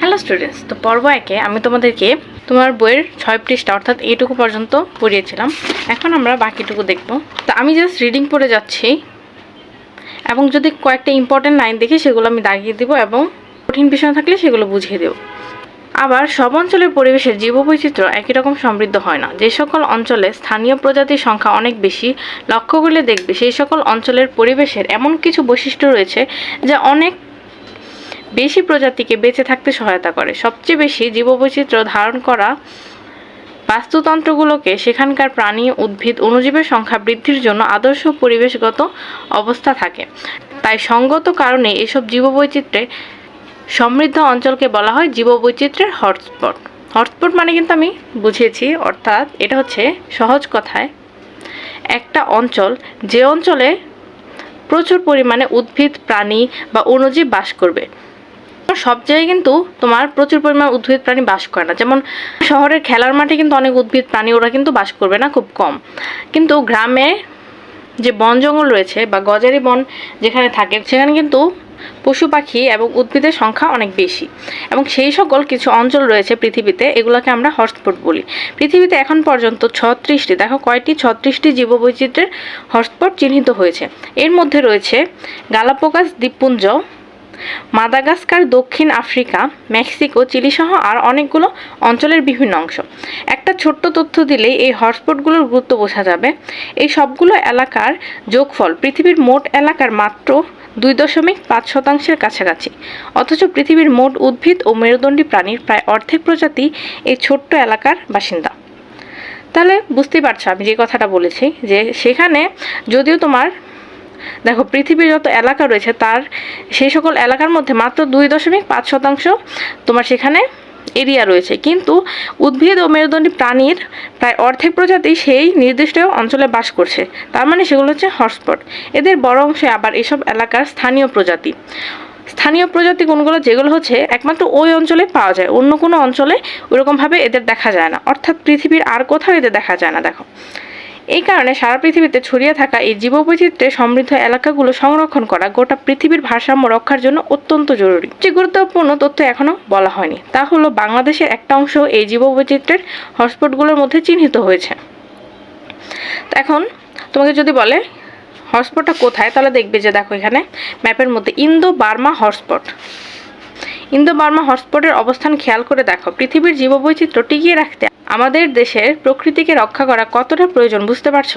Hello students তো পর্ব একে আমি তোমাদেরকে তোমার বইয়ের ছয় পৃষ্ঠা, অর্থাৎ এইটুকু পর্যন্ত পড়িয়েছিলাম। এখন আমরা বাকিটুকু দেখব। তো আমি জাস্ট রিডিং পড়ে যাচ্ছি। এবং যদি কয়েকটা ইম্পর্টেন্ট লাইন দেখি, সেগুলো আমি দাগিয়ে দিব এবং কঠিন বিষয় থাকলে সেগুলো বুঝিয়ে দেব। আবার সব অঞ্চলের পরিবেশের জীববৈচিত্র্য একই রকম সমৃদ্ধ হয় না। যে সকল অঞ্চলে স্থানীয় প্রজাতির সংখ্যা অনেক বেশি, লক্ষ্য করলে দেখবে সেই সকল অঞ্চলের পরিবেশের এমন কিছু বৈশিষ্ট্য রয়েছে, যা অনেক বেশি প্রজাতিকে বেঁচে থাকতে সহায়তা করে। সবচেয়ে বেশি জীববৈচিত্র্য ধারণ করা বাস্তুতন্ত্রগুলোকে সেখানকার প্রাণী, উদ্ভিদ, অনুজীবের সংখ্যা বৃদ্ধির জন্য আদর্শ পরিবেশগত অবস্থা থাকে। তাই সঙ্গত কারণে এসব জীববৈচিত্র্যে সমৃদ্ধ অঞ্চলকে বলা হয় জীববৈচিত্র্যের হটস্পট। হটস্পট মানে কিন্তু আমি বুঝিয়েছি, অর্থাৎ এটা হচ্ছে সহজ কথায় একটা অঞ্চল, যে অঞ্চলে প্রচুর পরিমাণে উদ্ভিদ, প্রাণী বা অণুজীব বাস করবে। সব জায়গায় কিন্তু তোমার প্রচুর পরিমাণ উদ্ভিদ প্রাণী বাস করে না। যেমন শহরের খেলার মাঠে কিন্তু অনেক উদ্ভিদ প্রাণী ওরা কিন্তু বাস করবে না, খুব কম। কিন্তু গ্রামে যে বন জঙ্গল রয়েছে বা গজারি বন যেখানে থাকে, সেখানে কিন্তু পশু পাখি এবং উদ্ভিদের সংখ্যা অনেক বেশি। এবং সেই সকল কিছু অঞ্চল রয়েছে পৃথিবীতে, এগুলোকে আমরা হটস্পট বলি। পৃথিবীতে এখন পর্যন্ত ছত্রিশটি, দেখো কয়টি? ছত্রিশটি জীববৈচিত্র্যের হটস্পট চিহ্নিত হয়েছে। এর মধ্যে রয়েছে গালাপোগাস দ্বীপপুঞ্জ মাদাগাস্কার, দক্ষিণ আফ্রিকা, মেক্সিকো, চিলিসহ আর অনেকগুলো অঞ্চলের বিভিন্ন অংশ। একটা ছোট্ট তথ্য দিলেই এই হটস্পটগুলোর গুরুত্ব বোঝা যাবে। এই সবগুলো এলাকার যোগফল পৃথিবীর মোট এলাকার মাত্র দুই দশমিক পাঁচ শতাংশের কাছাকাছি। অথচ পৃথিবীর মোট উদ্ভিদ ও মেরুদণ্ডী প্রাণীর প্রায় অর্ধেক প্রজাতি এই ছোট্ট এলাকার বাসিন্দা। তাহলে বুঝতেই পারছ আমি যে কথাটা বলেছি যে সেখানে যদিও তোমার দেখো, পৃথিবীর যত এলাকা রয়েছে, তার সেই সকল এলাকার মধ্যে মাত্র দুই দশমিক পাঁচ শতাংশ তোমার সেখানে এরিয়া রয়েছে। কিন্তু উদ্ভিদ ও মেরুদণ্ডী প্রাণীর প্রায় অর্ধেক প্রজাতি সেই নির্দিষ্ট অঞ্চলে বাস করছে। তার মানে সেগুলো হচ্ছে হটস্পট। এদের বড় অংশে আবার এসব এলাকার স্থানীয় প্রজাতি। স্থানীয় প্রজাতি কোনগুলো? যেগুলো হচ্ছে একমাত্র ওই অঞ্চলে পাওয়া যায়, অন্য কোনো অঞ্চলে ওরকমভাবে এদের দেখা যায় না। অর্থাৎ পৃথিবীর আর কোথাও এদের দেখা যায় না, দেখো। এই কারণে সারা পৃথিবীতে ছড়িয়ে থাকা এই জীববৈচিত্র্যে সমৃদ্ধ এলাকাগুলো সংরক্ষণ করা গোটা পৃথিবীর ভারসাম্য রক্ষার জন্য অত্যন্ত জরুরি। যে গুরুত্বপূর্ণ তথ্য এখনও বলা হয়নি, তা হলো বাংলাদেশের একটা অংশ এই জীববৈচিত্র্যের হটস্পটগুলোর মধ্যে চিহ্নিত হয়েছে। এখন তোমাকে যদি বলে হটস্পটটা কোথায়, তাহলে দেখবে যে দেখো এখানে ম্যাপের মধ্যে Indo Burma hotspot. Indo Burma হটস্পটের অবস্থান খেয়াল করে দেখো, পৃথিবীর জীববৈচিত্র্য টিকিয়ে রাখতে আমাদের দেশের প্রকৃতিকে রক্ষা করা কতটা প্রয়োজন বুঝতে পারছ?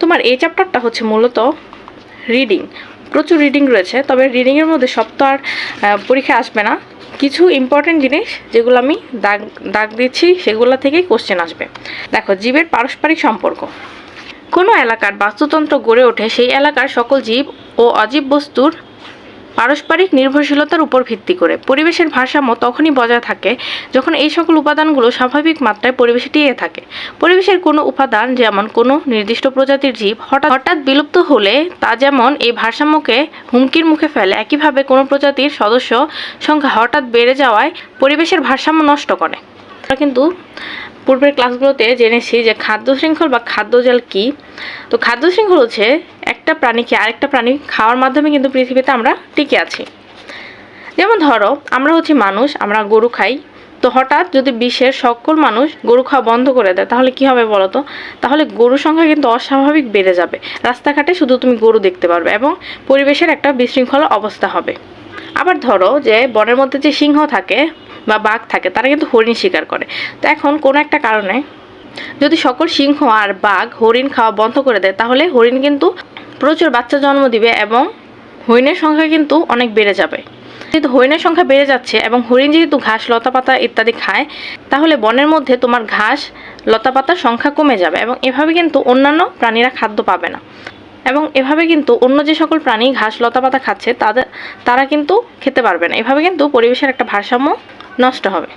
তোমার এই চ্যাপ্টারটা হচ্ছে মূলত রিডিং প্রচুর রিডিং রয়েছে তবে রিডিংয়ের মধ্যে সব তো আর আহ, পরীক্ষায় আসবে না। কিছু ইম্পর্টেন্ট জিনিস যেগুলো আমি দাগ দাগ দিচ্ছি সেগুলো থেকেই কোশ্চেন আসবে। দেখো জীবের পারস্পরিক সম্পর্ক। কোনো এলাকার বাস্তুতন্ত্র গড়ে ওঠে সেই এলাকার সকল জীব ও অজীব বস্তুর পারস্পরিক নির্ভরশীলতার উপর ভিত্তি করে। পরিবেশের ভারসাম্য তখনই বজায় থাকে যখন এই সকল উপাদানগুলো স্বাভাবিক মাত্রায় পরিবেশে টিকে থাকে। পরিবেশের কোনো উপাদান যেমন কোনো নির্দিষ্ট প্রজাতির জীব হঠাৎ হঠাৎ বিলুপ্ত হলে তা যেমন এই ভারসাম্যকে হুমকির মুখে ফেলে, একইভাবে কোনো প্রজাতির সদস্য সংখ্যা হঠাৎ বেড়ে যাওয়ায় পরিবেশের ভারসাম্য নষ্ট করে। কিন্তু পূর্বের ক্লাসগুলোতে জেনেছি যে খাদ্য শৃঙ্খল বা খাদ্য খাদ্যজাল কি? তো খাদ্য শৃঙ্খল হচ্ছে একটা প্রাণীকে আরেকটা প্রাণী খাওয়ার মাধ্যমে কিন্তু পৃথিবীতে আমরা টিকে আছি। যেমন ধরো, আমরা হচ্ছে মানুষ, আমরা গরু খাই। তো হঠাৎ যদি বিশ্বের সকল মানুষ গরু খাওয়া বন্ধ করে দেয়, তাহলে কি হবে বলো তো? তাহলে গরুর সংখ্যা কিন্তু অস্বাভাবিক বেড়ে যাবে। রাস্তাঘাটে শুধু তুমি গরু দেখতে পারবে এবং পরিবেশের একটা বিশৃঙ্খলা অবস্থা হবে। আবার ধরো যে বনের মধ্যে যে সিংহ থাকে বা বাঘ থাকে, তারা কিন্তু হরিণ শিকার করে। তো এখন কোনো একটা কারণে যদি সকল সিংহ আর বাঘ হরিণ খাওয়া বন্ধ করে দেয়, তাহলে হরিণ কিন্তু প্রচুর বাচ্চা জন্ম দিবে এবং হরিণের সংখ্যা কিন্তু অনেক বেড়ে যাবে। যেহেতু হরিণের সংখ্যা বেড়ে যাচ্ছে এবং হরিণ যেহেতু ঘাস, লতাপাতা ইত্যাদি খায়, তাহলে বনের মধ্যে তোমার ঘাস, লতাপাতার সংখ্যা কমে যাবে এবং এভাবে কিন্তু অন্যান্য প্রাণীরা খাদ্য পাবে না। এবং এভাবে কিন্তু অন্য যে সকল প্রাণী ঘাস, লতাপাতা খাচ্ছে, তাদের, তারা কিন্তু খেতে পারবে না। এভাবে কিন্তু পরিবেশের একটা ভারসাম্য নষ্ট হবে।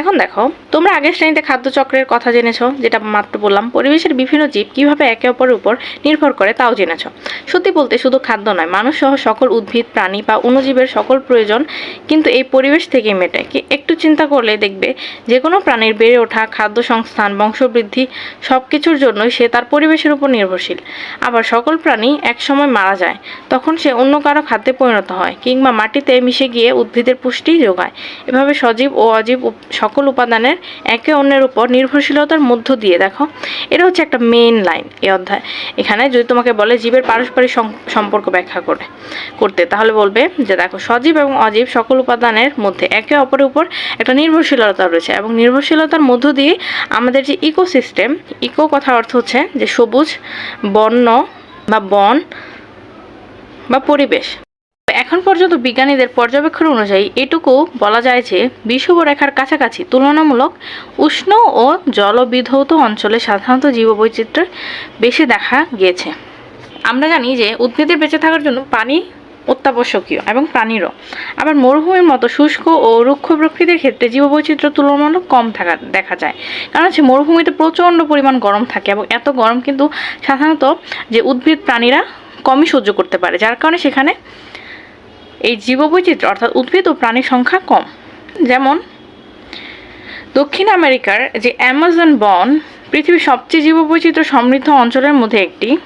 এখন দেখো, তোমরা আগের শ্রেণীতে খাদ্য চক্রের কথা জেনেছো, যেটা মাত্র বললাম, পরিবেশের বিভিন্ন জীব কীভাবে একে অপরের উপর নির্ভর করে তাও জেনেছো। সত্যি বলতে শুধু খাদ্য নয়, মানুষ সহ সকল উদ্ভিদ, প্রাণী বা অণুজীবের সকল প্রয়োজন কিন্তু এই পরিবেশ থেকেই মেটায় কি একটু চিন্তা করলে দেখবে যে কোনো প্রাণীর বেড়ে ওঠা, খাদ্য সংস্থান, বংশবৃদ্ধি সব কিছুর জন্যই সে তার পরিবেশের উপর নির্ভরশীল। আবার সকল প্রাণী একসময় মারা যায়, তখন সে অন্য কারও খাদ্যে পরিণত হয়, কিংবা মাটিতে মিশে গিয়ে উদ্ভিদের পুষ্টি যোগায়। এভাবে সজীব ও অজীব সকল উপাদানের একে অন্যের উপর নির্ভরশীলতার মধ্য দিয়ে, দেখো। এটা হচ্ছে একটা মেইন লাইন এই অধ্যায়। এখানে যদি তোমাকে বলে জীবের পারস্পরিক সম্পর্ক ব্যাখ্যা করে, করতে, তাহলে বলবে যে, দেখো, সজীব এবং অজীব সকল উপাদানের মধ্যে একে অপরের উপর একটা নির্ভরশীলতা রয়েছে এবং নির্ভরশীলতার মধ্য দিয়ে আমাদের যে ইকোসিস্টেম ইকো কথার অর্থ হচ্ছে যে সবুজ বন্য বা বন বা পরিবেশ। এখন পর্যন্ত বিজ্ঞানীদের পর্যবেক্ষণ অনুযায়ী এটুকু বলা যায় যে বিষুবরেখার কাছাকাছি তুলনামূলক উষ্ণ ও জলবিধৌত অঞ্চলে সাধারণত জীববৈচিত্র্য বেশি দেখা গিয়েছে। আমরা জানি যে উদ্ভিদের বেঁচে থাকার জন্য পানি অত্যাবশ্যকীয় এবং প্রাণীরও। আবার মরুভূমির মতো শুষ্ক ও রুক্ষ প্রকৃতির ক্ষেত্রে জীববৈচিত্র্য তুলনামূলক কম থাকা দেখা যায়। কারণ হচ্ছে মরুভূমিতে প্রচণ্ড পরিমাণ গরম থাকে এবং এত গরম কিন্তু সাধারণত যে উদ্ভিদ প্রাণীরা কমই সহ্য করতে পারে। যার কারণে সেখানে এই জীববৈচিত্র্য অর্থাৎ উদ্ভিদ ও প্রাণীর সংখ্যা কম। যেমন, দক্ষিণ আমেরিকার যে অ্যামাজন বন, পৃথিবীর সবচেয়ে জীববৈচিত্র্য সমৃদ্ধ অঞ্চলের মধ্যে একটি।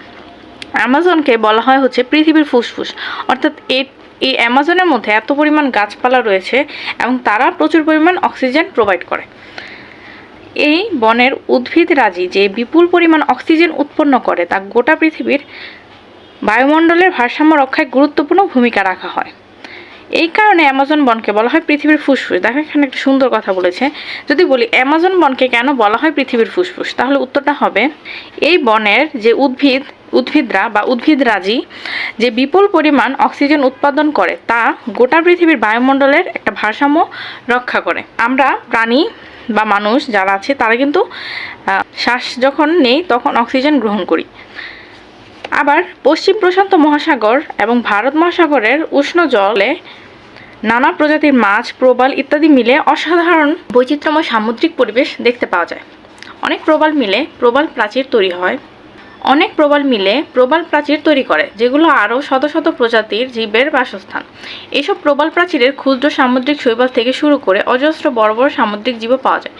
অ্যামাজনকে বলা হয় হচ্ছে পৃথিবীর ফুসফুস। অর্থাৎ এই অ্যামাজনের মধ্যে এত পরিমাণ গাছপালা রয়েছে এবং তারা প্রচুর পরিমাণ অক্সিজেন প্রোভাইড করে। এই বনের উদ্ভিদরাজি যে বিপুল পরিমাণ অক্সিজেন উৎপন্ন করে তা গোটা পৃথিবীর বায়ুমণ্ডলের ভারসাম্য রক্ষায় গুরুত্বপূর্ণ ভূমিকা রাখা হয়। এই কারণে অ্যামাজন বনকে বলা হয় পৃথিবীর ফুসফুস। দেখো এখানে একটা সুন্দর কথা বলেছে। যদি বলি অ্যামাজন বনকে কেন বলা হয় পৃথিবীর ফুসফুস? তাহলে উত্তরটা হবে, এই বনের যে উদ্ভিদ, উদ্ভিদরা বা উদ্ভিদরাজি যে বিপুল পরিমাণ অক্সিজেন উৎপাদন করে, তা গোটা পৃথিবীর বায়ুমণ্ডলের একটা ভারসাম্য রক্ষা করে। আমরা প্রাণী বা মানুষ যারা আছে, তারা কিন্তু শ্বাস যখন নেই, তখন অক্সিজেন গ্রহণ করি। আবার পশ্চিম প্রশান্ত মহাসাগর এবং ভারত মহাসাগরের উষ্ণ জলে নানা প্রজাতির মাছ, প্রবাল ইত্যাদি মিলে অসাধারণ বৈচিত্র্যময় সামুদ্রিক পরিবেশ দেখতে পাওয়া যায়। অনেক প্রবাল মিলে প্রবাল প্রাচীর তৈরি হয়। অনেক প্রবাল মিলে প্রবাল প্রাচীর তৈরি করে, যেগুলো আরও শত শত প্রজাতির জীবের বাসস্থান। এসব প্রবাল প্রাচীরের ক্ষুদ্র সামুদ্রিক শৈবাল থেকে শুরু করে অজস্র বড় বড় সামুদ্রিক জীবও পাওয়া যায়।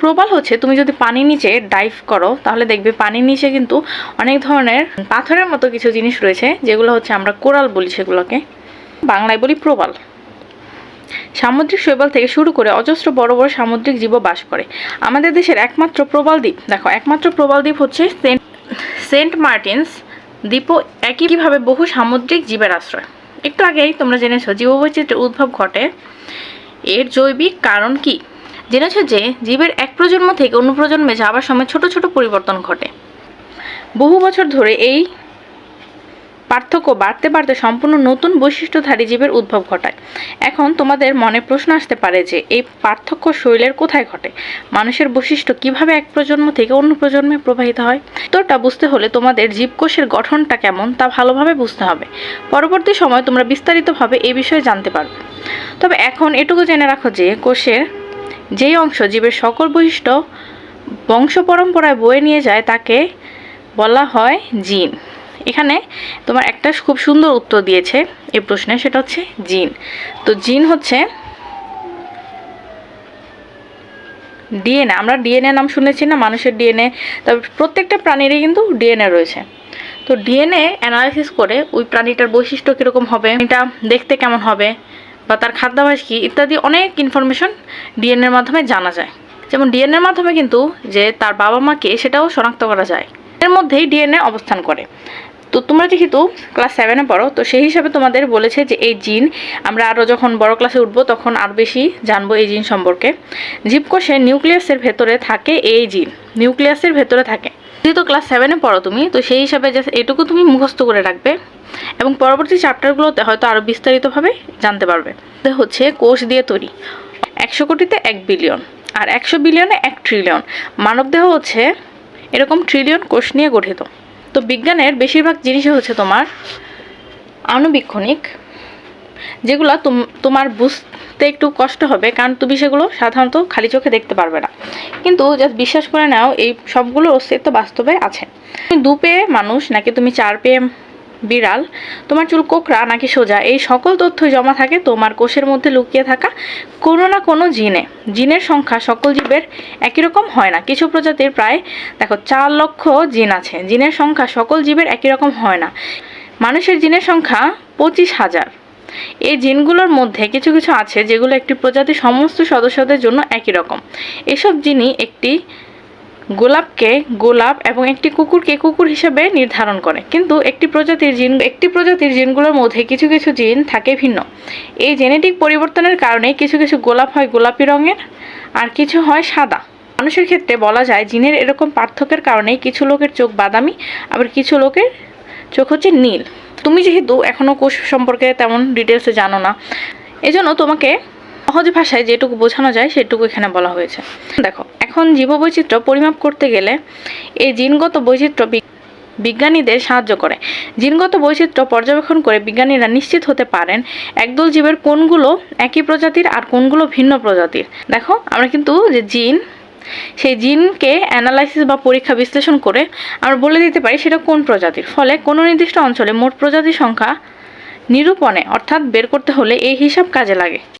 প্রবাল হচ্ছে তুমি যদি পানির নিচে ডাইভ করো, তাহলে দেখবে পানির নিচে কিন্তু অনেক ধরনের পাথরের মতো কিছু জিনিস রয়েছে, যেগুলো হচ্ছে আমরা কোরাল বলি সেগুলোকে। বাংলায় বলি প্রবাল। সামুদ্রিক শৈবাল থেকে শুরু করে অজস্র বড় বড় সামুদ্রিক জীবও বাস করে। আমাদের দেশের একমাত্র প্রবাল দ্বীপ। দেখো, একমাত্র প্রবাল দ্বীপ হচ্ছে সেন্ট সেন্ট মার্টিনস দ্বীপও একইভাবে বহু সামুদ্রিক জীবের আশ্রয়। একটু আগেই তোমরা জেনেছো, জীববৈচিত্র্যের উদ্ভব ঘটে। এর জৈবিক কারণ কি? জেনেছো যে জীবের এক প্রজন্ম থেকে অন্য প্রজন্মে যাওয়ার সময় ছোট ছোট পরিবর্তন ঘটে। বহু বছর ধরে এই পার্থক্য বাড়তে বাড়তে সম্পূর্ণ নতুন বৈশিষ্ট্যধারী জীবের উদ্ভব ঘটায়। এখন তোমাদের মনে প্রশ্ন আসতে পারে যে, এই পার্থক্য শৈলের কোথায় ঘটে? মানুষের বৈশিষ্ট্য কীভাবে এক প্রজন্ম থেকে অন্য প্রজন্মে প্রবাহিত হয়? উত্তরটা বুঝতে হলে তোমাদের জীবকোষের গঠনটা কেমন তা ভালোভাবে বুঝতে হবে। পরবর্তী সময় তোমরা বিস্তারিতভাবে এই বিষয়ে জানতে পারবে। তবে এখন এটুকু জেনে রাখো যে, কোষের যেই অংশ জীবের সকল বৈশিষ্ট্য বংশ পরম্পরায় বয়ে নিয়ে যায় তাকে বলা হয় জিন। এখানে তোমার একটা খুব সুন্দর উত্তর দিয়েছে এই প্রশ্নে, সেটা হচ্ছে জিন। তো জিন হচ্ছে ডিএনএ। আমরা ডিএনএ নাম শুনেছি না, মানুষের ডিএনএ, তবে প্রত্যেকটা প্রাণীরই কিন্তু ডিএনএ রয়েছে। তো ডিএনএ অ্যানালাইসিস করে ওই প্রাণীটার বৈশিষ্ট্য কীরকম হবে, এটা দেখতে কেমন হবে? বা তার খাদ্যাভ্যাস কী ইত্যাদি অনেক ইনফরমেশন ডিএনএর মাধ্যমে জানা যায়। যেমন ডিএনএর মাধ্যমে কিন্তু যে তার বাবা মাকে সেটাও শনাক্ত করা যায়। এর মধ্যেই ডিএনএ অবস্থান করে। তো তোমরা যেহেতু ক্লাস সেভেনে পড়ো, তো সেই হিসাবে তোমাদের বলেছে যে এই জিন আমরা আরও যখন বড় ক্লাসে উঠবো তখন আরও বেশি জানব এই জিন সম্পর্কে। জীবকোষের নিউক্লিয়াসের ভেতরে থাকে এই জিন নিউক্লিয়াসের ভেতরে থাকে। যেহেতু ক্লাস সেভেনে পড়ো তুমি, তো সেই হিসাবে জাস্ট এটুকু তুমি মুখস্থ করে রাখবে এবং পরবর্তী চ্যাপ্টারগুলোতে হয়তো আরও বিস্তারিতভাবে জানতে পারবে। হচ্ছে কোষ দিয়ে তৈরি। একশো কোটিতে এক বিলিয়ন আর একশো বিলিয়নে এক ট্রিলিয়ন মানবদেহ হচ্ছে এরকম ট্রিলিয়ন কোষ নিয়ে গঠিত। তো বিজ্ঞানের বেশিরভাগ জিনিসই হচ্ছে তোমার আণুবীক্ষণিক যেগুলো তুম- তোমার বুঝতে একটু কষ্ট হবে, কারণ তুমি সেগুলো সাধারণত খালি চোখে দেখতে পারবে না। কিন্তু জাস্ট বিশ্বাস করে নাও, এই সবগুলো অস্তিত্ব বাস্তবে আছে। তুমি দু পেয়ে মানুষ, নাকি তুমি চার পেয়ে বিড়াল, তোমার চুল কোকড়া, নাকি সোজা, এই সকল তথ্য জমা থাকে তোমার কোষের মধ্যে লুকিয়ে থাকা কোনো না কোনো জিনে। জিনের সংখ্যা সকল জীবের একই রকম হয় না। কিছু প্রজাতির প্রায়, দেখো, চার লক্ষ জিন আছে। জিনের সংখ্যা সকল জীবের একই রকম হয় না। মানুষের জিনের সংখ্যা পঁচিশ হাজার। এই জিনগুলোর মধ্যে কিছু কিছু আছে যেগুলো একটি প্রজাতির সমস্ত সদস্যদের জন্য একই রকম। এসব জিনই একটি গোলাপকে গোলাপ এবং একটি কুকুরকে কুকুর হিসেবে নির্ধারণ করে। কিন্তু একটি প্রজাতির জিন, একটি প্রজাতির জিনগুলোর মধ্যে কিছু কিছু জিন থাকে ভিন্ন। এই জেনেটিক পরিবর্তনের কারণে কিছু কিছু গোলাপ হয় গোলাপি রঙের, আর কিছু হয় সাদা। মানুষের ক্ষেত্রে বলা যায় জিনের এরকম পার্থক্যের কারণে কিছু লোকের চোখ বাদামি, আবার কিছু লোকের চোখ হচ্ছে নীল। তুমি যেহেতু এখনও কোষ সম্পর্কে তেমন ডিটেলসে জানো না, এজন্য তোমাকে সহজ ভাষায় যেটুকু বোঝানো যায় সেটুকু এখানে বলা হয়েছে। দেখো, এখন জীববৈচিত্র্য পরিমাপ করতে গেলে এই জিনগত বৈচিত্র্য বিজ্ঞানীদের সাহায্য করে। জিনগত বৈচিত্র্য পর্যবেক্ষণ করে বিজ্ঞানীরা নিশ্চিত হতে পারেন একদল জীবের কোনগুলো একই প্রজাতির আর কোনগুলো ভিন্ন প্রজাতির। দেখো, আমরা কিন্তু যে জিন সেই জিনকে অ্যানালাইসিস বা পরীক্ষা বিশ্লেষণ করে আমরা বলে দিতে পারি সেটা কোন প্রজাতির। ফলে কোনো নির্দিষ্ট অঞ্চলে মোট প্রজাতির সংখ্যা নিরূপণে অর্থাৎ বের করতে হলে এই হিসাব কাজে লাগে।